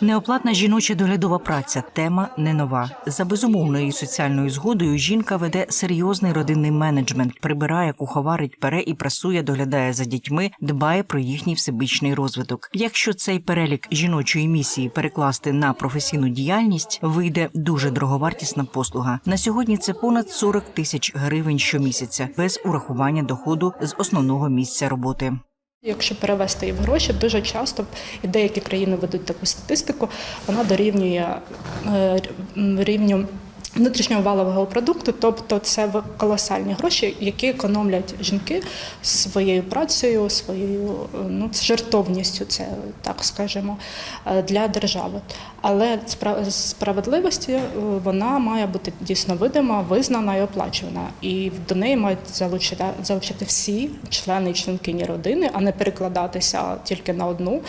Неоплатна жіноча доглядова праця тема не нова. За безумовною соціальною згодою жінка веде серйозний родинний менеджмент, прибирає, куховарить, пере і прасує, доглядає за дітьми, дбає про їхній всебічний розвиток. Якщо цей перелік жіночої місії перекласти на професійну діяльність, вийде дуже дороговартісна послуга. На сьогодні це понад 40 тисяч гривень щомісяця без урахування доходу з основного місця роботи. Якщо перевести її в гроші, дуже часто і деякі країни ведуть таку статистику, вона дорівнює е, рівню внутрішнього валового продукту, тобто це колосальні гроші, які економлять жінки своєю працею, своєю ну, жертовністю, це так скажемо, е, для держави. Але спра- справедливості е, вона має бути дійсно видима, визнана і оплачувана. І до неї мають залучити, залучити всі члени і членкині родини, а не перекладатися тільки на одну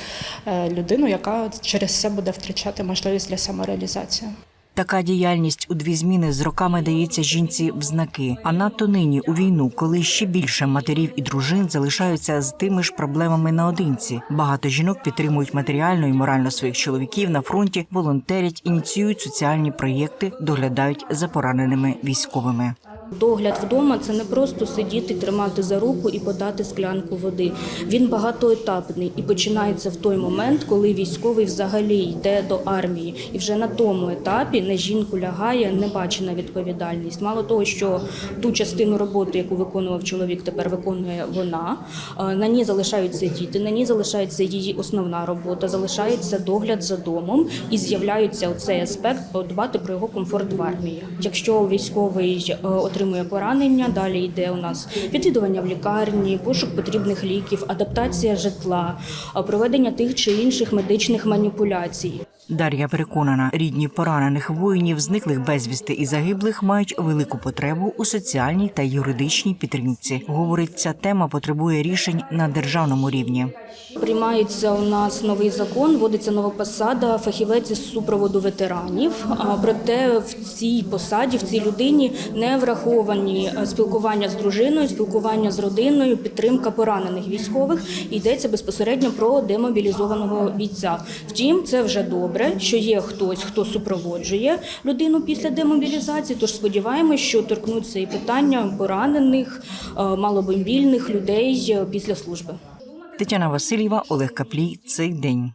е, людину, яка через це буде втрачати можливість для самореалізації. Така діяльність у дві зміни з роками дається жінці в знаки. А надто нині у війну, коли ще більше матерів і дружин залишаються з тими ж проблемами наодинці. Багато жінок підтримують матеріально і морально своїх чоловіків на фронті, волонтерять, ініціюють соціальні проєкти, доглядають за пораненими військовими. Догляд вдома це не просто сидіти, тримати за руку і подати склянку води. Він багатоетапний і починається в той момент, коли військовий взагалі йде до армії, і вже на тому етапі на жінку лягає небачена відповідальність. Мало того, що ту частину роботи, яку виконував чоловік, тепер виконує вона. е, На ній залишаються діти, на ній залишається її основна робота, залишається догляд за домом і з'являється оцей аспект подбати про його комфорт в армії. Якщо військовий е, отримує поранення, далі йде у нас відвідування в лікарні, пошук потрібних ліків, адаптація житла, проведення тих чи інших медичних маніпуляцій. Дар'я переконана, рідні поранених воїнів, зниклих безвісти і загиблих мають велику потребу у соціальній та юридичній підтримці. Говорить, ця тема потребує рішень на державному рівні. Приймається у нас новий закон, вводиться нова посада фахівець із супроводу ветеранів. Проте в цій посаді, в цій людині не враховані е, спілкування з дружиною, спілкування з родиною, підтримка поранених військових. Йдеться безпосередньо про демобілізованого бійця. Втім, це вже добре, що є хтось, хто супроводжує людину після демобілізації. Тож сподіваємось, що торкнуться і питання поранених, малобомбільних людей е, після служби. Тетяна Васильєва, Олег Каплій. Цей день.